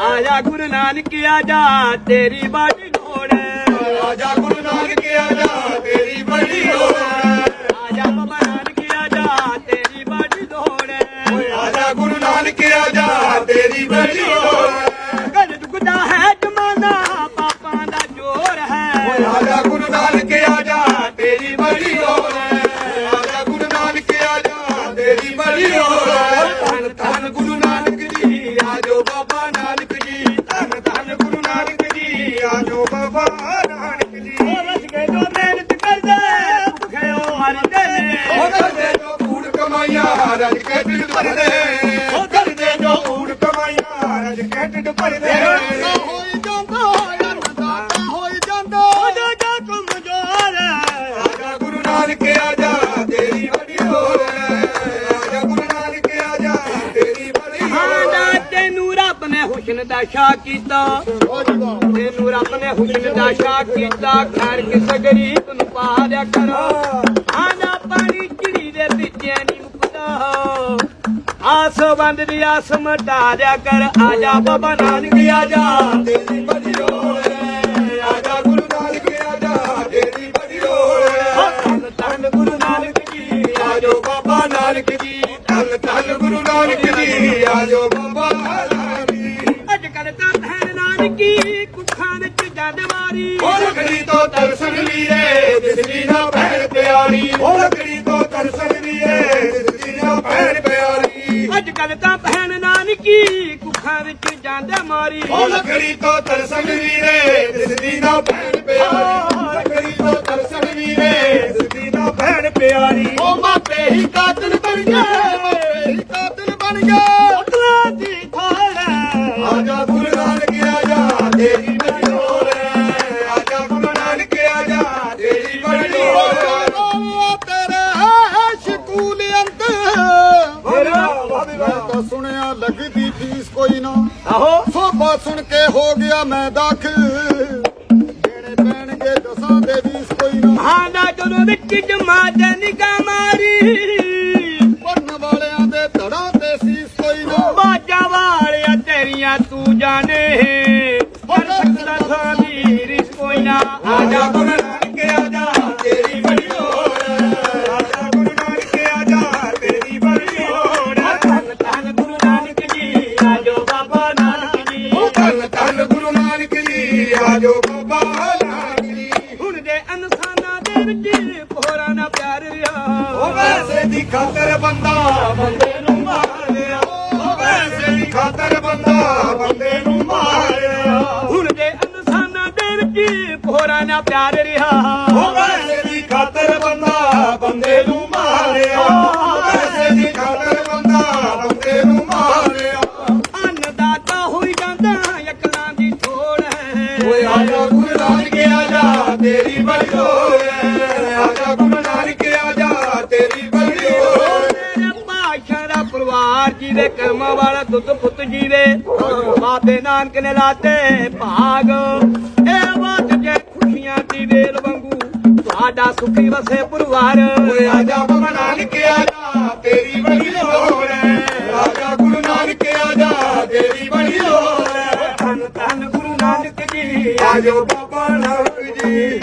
ਆਇਆ ਗੁਰੂ ਨਾਨਕ ਆਜਾ ਤੇਰੀ ਬਾਣੀ ਲੋੜ ਆਜਾ ਗੁਰੂ ਨਾਨਕ ਆਜਾ ਤੇਰੀ ਬੜੀ ਲੋੜ ਆਜਾ ਬਾਬਾ ਨਾਨਕ ਆਜਾ ਤੇਰੀ ਬਾਣੀ ਲੋੜ ਓਏ ਆਜਾ ਗੁਰੂ ਨਾਨਕ ਆਜਾ ਤੇਰੀ ਬੜੀ ਰਜ ਕੇ ਢਿੱਡ ਭਰਦੇ। ਉਹ ਕਰਦੇ ਜੋ ਕੂੜ ਕਮਾਈਆਂ ਰਜ ਕੇ ਢਿੱਡ ਭਰਦੇ। ਹੋਈ ਜਾਂਦਾ ਅੰਨਦਾਤਾ ਹੋਈ ਜਾਂਦਾ। ਉਹਦਾ ਜਾ ਕਮਜ਼ੋਰ ਆਜਾ ਗੁਰੂ ਨਾਨਕ ਆਜਾ ਤੇਰੀ ਬੜੀ ਲੋੜ ਹੈ ਆਜਾ ਗੁਰੂ ਨਾਨਕ ਆਜਾ ਤੇਰੀ ਲੋੜ ਆਂਦਾ ਹੈ ਤੈਨੂੰ ਰੱਬ ਨੇ ਹੁਸਨ ਦਾ ਸ਼ਾਹ ਕੀਤਾ। ਤੈਨੂੰ ਰੱਬ ਨੇ ਹੁਸਨ ਦਾ ਸ਼ਾਹ ਕੀਤਾ। ਖੈਰ ਕਿਸ ਗਰੀਬ ਨੂੰ ਪਾ ਦਿਆ ਕਰੋ। ਆਂਦਾ ਪਾਣੀ ਚਿੜੀ ਦੇ ਵਿੱਚ ਨਹੀਂ ਆਸ ਬੰਦ ਦੀ ਆਸ ਮਟਾ ਦਿਆ ਕਰ ਆਜਾ ਬਾਬਾ ਨਾਨਕ ਤੇਰੀ ਬੜੀ ਹੈ ਗੁਰੂ ਨਾਨਕ ਆਜਾ ਤੇਰੀ ਬੜੀ ਲੋੜ ਹੈ। ਧੰਨ ਧੰਨ ਗੁਰੂ ਨਾਨਕ ਜੀ ਬਾਬਾ ਨਾਨਕ ਜੀ। ਧੰਨ ਧੰਨ ਗੁਰੂ ਨਾਨਕ ਜੀ ਬਾਬਾ ਨਾਨਕ ਜੀ ਅੱਜ ਕੱਲ ਤਾਂ ਭੈਣ ਨਾਨਕੀ ਕੁੱਖਾਂ ਵਿੱਚ ਜੰਦ ਮਾਰੀ। ਉਹ ਲੱਕੜੀ ਤੋਂ ਤਰਸਣ ਵੀਰੇ ਦਿਸਦੀ ਨਾ ਭੈਣ ਪਿਆਰੀ। ਉਹ ਲੱਕੜੀ ਤੋਂ ਤਰਸਣ ਵੀਰੇ ਨਾ ਭੈਣ ਪਿਆਰੀ। ਅੱਜ ਕੱਲ ਤਾਂ ਭੈਣ ਨਾਨਕੀ ਕੁੱਖਾਂ ਵਿੱਚ ਜੰਦ ਮਾਰੀ। ਉਹ ਲੱਕੜੀ ਤੋਂ ਤਰਸਣ ਵੀਰੇ ਦਿਸਦੀ ਨਾ ਭੈਣ ਪਿਆਰੀ। ਲੱਕੜੀ ਤੋਂ ਤਰਸਣ ਵੀਰੇ ਦਿਸਦੀ ਨਾ ਭੈਣ ਪਿਆਰੀ। ਉਹ ਮਾਪੇ ਹੀ ਕਾਤਲ ਬਣ ਗਏ। ਲੱਗਦੀ ਫੀਸ ਕੋਈ ਨਾ। ਆਹੋ। ਸੋਭਾ ਸੁਣ ਕੇ ਹੋ ਗਿਆ ਮੈਂ ਦਾਖਲ। ਦੇਣੇ ਪੈਣਗੇ ਦਸਾਂ ਦੇ ਵੀਸ ਕੋਈ ਨਾ। ਹਾਂ ਦਾ ਜਦੋਂ ਵਿੱਚ ਜਮਾਤ ਨਿਗਾਹ ਮਾਰੀ। ਧੰਨ ਧੰਨ ਗੁਰੂ ਨਾਨਕ ਜੀ ਆਜੋ ਬਾਬਾ ਨਾਨਕ ਜੀ। ਹੁਣ ਦੇ ਇਨਸਾਨਾਂ ਦੇ ਵਿੱਚ ਪੋਰਾ ਨਾ ਪਿਆਰ ਰਿਹਾ ਉਹ ਵੈਸੇ ਦੀ ਖਾਤਰ ਬੰਦਾ ਬੰਦੇ ਨੂੰ ਮਾਰ ਲਿਆ। ਉਹ ਵੈਸੇ ਦੀ ਖਾਤਰ ਬੰਦਾ ਬੰਦੇ ਨੂੰ ਮਾਰ ਲਿਆ। ਹੁਣ ਦੇ ਇਨਸਾਨਾਂ ਦੇ ਵਿੱਚ ਪੋਰਾ ਨਾ ਪਿਆਰ ਰਿਹਾ। ਉਹ ਵੈਸੇ ਦੀ ਖਾਤਰ ਬੰਦੇ ਜੀ ਦੇ ਕਰਮ ਵਾਲਾ ਦੁੱਧ ਪੁੱਤ ਜੀਵੇ। ਬਾਬੇ ਨਾਨਕ ਨੇ ਲਾਤੇ ਭਾਗ। ਇਹ ਬਾਤ ਜੇ ਖੁਸ਼ੀਆਂ ਦੀ ਵੇਲ ਵਾਂਗੂ ਤੁਹਾਡਾ ਸੁਖੀ ਵਸੇ ਪਰਿਵਾਰ। ਓਏ ਆਜਾ ਬਾਬਾ ਨਾਨਕ ਆਜਾ ਤੇਰੀ ਬੜੀ ਲੋੜ ਹੈ ਆਜਾ ਗੁਰੂ ਨਾਨਕ ਆਜਾ ਤੇਰੀ ਬੜੀ ਲੋੜ ਹੈ ਧੰਨ ਧੰਨ ਗੁਰੂ ਨਾਨਕ ਜੀ। ਆਜੋ ਬਾਬਾ ਨਾਨਕ ਜੀ।